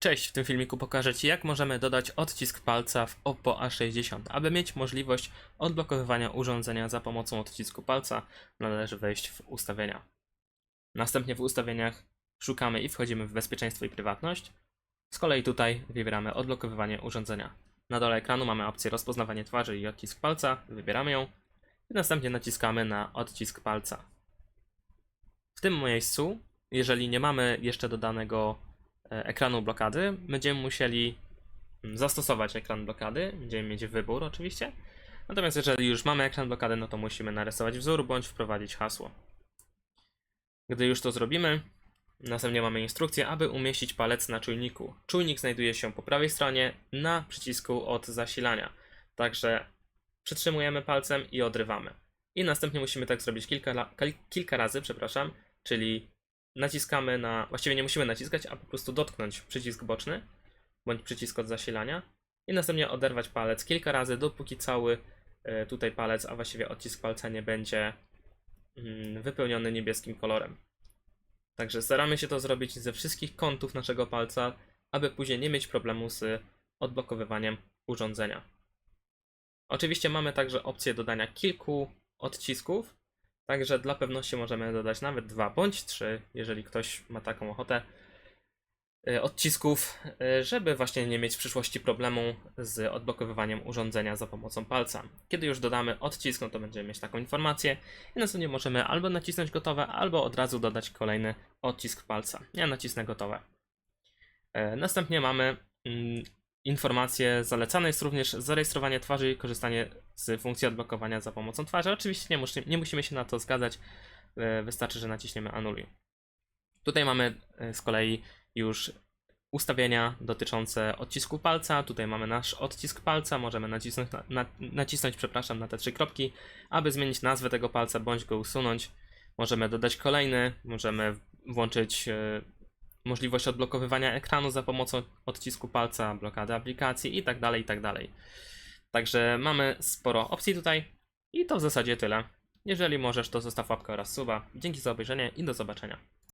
Cześć, w tym filmiku pokażę Ci jak możemy dodać odcisk palca w Oppo A60. Aby mieć możliwość odblokowywania urządzenia za pomocą odcisku palca, należy wejść w ustawienia. Następnie w ustawieniach szukamy i wchodzimy w bezpieczeństwo i prywatność. Z kolei tutaj wybieramy odblokowywanie urządzenia. Na dole ekranu mamy opcję rozpoznawanie twarzy i odcisk palca, wybieramy ją i następnie naciskamy na odcisk palca. W tym miejscu, jeżeli nie mamy jeszcze dodanego ekranu blokady, będziemy musieli mm, zastosować ekran blokady, będziemy mieć wybór oczywiście. Natomiast jeżeli już mamy ekran blokady, no to musimy narysować wzór bądź wprowadzić hasło. Gdy już to zrobimy, następnie mamy instrukcję, aby umieścić palec na czujniku. Czujnik znajduje się po prawej stronie na przycisku od zasilania. Także przytrzymujemy palcem i odrywamy. I następnie musimy tak zrobić kilka, kilka razy, przepraszam, czyli naciskamy na, właściwie nie musimy naciskać, a po prostu dotknąć przycisk boczny bądź przycisk od zasilania i następnie oderwać palec kilka razy, dopóki cały e, tutaj palec, a właściwie odcisk palca nie będzie mm, wypełniony niebieskim kolorem. Także staramy się to zrobić ze wszystkich kątów naszego palca, aby później nie mieć problemu z odblokowywaniem urządzenia. Oczywiście mamy także opcję dodania kilku odcisków, także dla pewności możemy dodać nawet dwa bądź trzy, jeżeli ktoś ma taką ochotę, y, odcisków, y, żeby właśnie nie mieć w przyszłości problemu z odblokowywaniem urządzenia za pomocą palca. Kiedy już dodamy odcisk, no to będziemy mieć taką informację i następnie możemy albo nacisnąć gotowe, albo od razu dodać kolejny odcisk palca. Ja nacisnę gotowe. E, Następnie mamy mm, informację, zalecane jest również zarejestrowanie twarzy i korzystanie z funkcji odblokowania za pomocą twarzy. Oczywiście nie, musi, nie musimy się na to zgadzać, e, wystarczy, że naciśniemy anuluj. Tutaj mamy e, z kolei już ustawienia dotyczące odcisku palca. Tutaj mamy nasz odcisk palca, możemy nacisnąć, na, na, nacisnąć przepraszam, na te trzy kropki, aby zmienić nazwę tego palca bądź go usunąć. Możemy dodać kolejny, możemy włączyć e, możliwość odblokowywania ekranu za pomocą odcisku palca, blokady aplikacji i tak tak. Także mamy sporo opcji tutaj i to w zasadzie tyle. Jeżeli możesz, to zostaw łapkę oraz suba. Dzięki za obejrzenie i do zobaczenia.